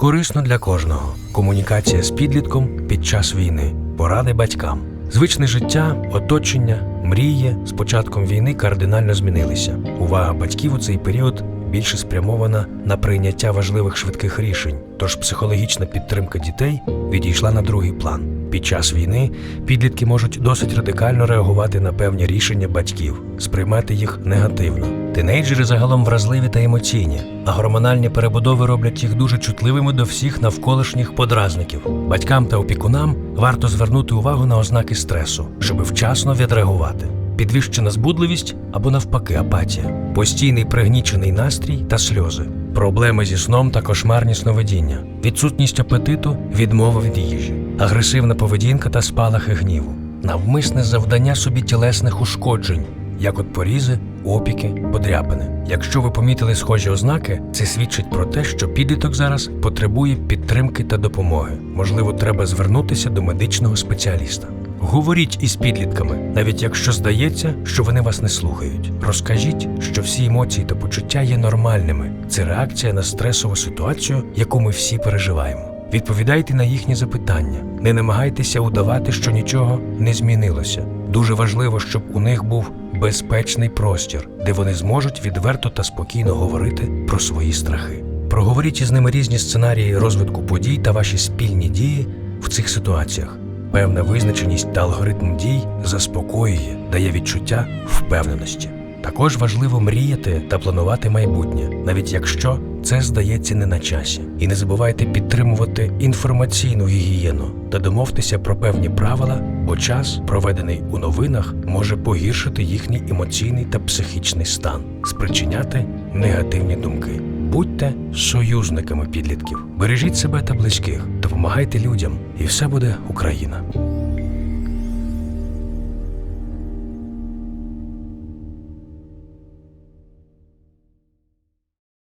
Корисно для кожного. Комунікація з підлітком під час війни, поради батькам. Звичне життя, оточення, мрії з початком війни кардинально змінилися. Увага батьків у цей період більше спрямована на прийняття важливих швидких рішень, тож психологічна підтримка дітей відійшла на другий план. Під час війни підлітки можуть досить радикально реагувати на певні рішення батьків, сприймати їх негативно. Тинейджери загалом вразливі та емоційні, а гормональні перебудови роблять їх дуже чутливими до всіх навколишніх подразників. Батькам та опікунам варто звернути увагу на ознаки стресу, щоб вчасно відреагувати. Підвищена збудливість або навпаки апатія, постійний пригнічений настрій та сльози, проблеми зі сном та кошмарні сновидіння, відсутність апетиту, відмова від їжі, агресивна поведінка та спалахи гніву, навмисне завдання собі тілесних ушкоджень, як от порізи, опіки, подряпини. Якщо ви помітили схожі ознаки, це свідчить про те, що підліток зараз потребує підтримки та допомоги. Можливо, треба звернутися до медичного спеціаліста. Говоріть із підлітками, навіть якщо здається, що вони вас не слухають. Розкажіть, що всі емоції та почуття є нормальними. Це реакція на стресову ситуацію, яку ми всі переживаємо. Відповідайте на їхні запитання, не намагайтеся удавати, що нічого не змінилося. Дуже важливо, щоб у них був безпечний простір, де вони зможуть відверто та спокійно говорити про свої страхи. Проговоріть із ними різні сценарії розвитку подій та ваші спільні дії в цих ситуаціях. Певна визначеність та алгоритм дій заспокоює, дає відчуття впевненості. Також важливо мріяти та планувати майбутнє, навіть якщо це здається не на часі. І не забувайте підтримувати інформаційну гігієну та домовтеся про певні правила, бо час, проведений у новинах, може погіршити їхній емоційний та психічний стан, спричиняти негативні думки. Будьте союзниками підлітків, бережіть себе та близьких, допомагайте людям, і все буде Україна.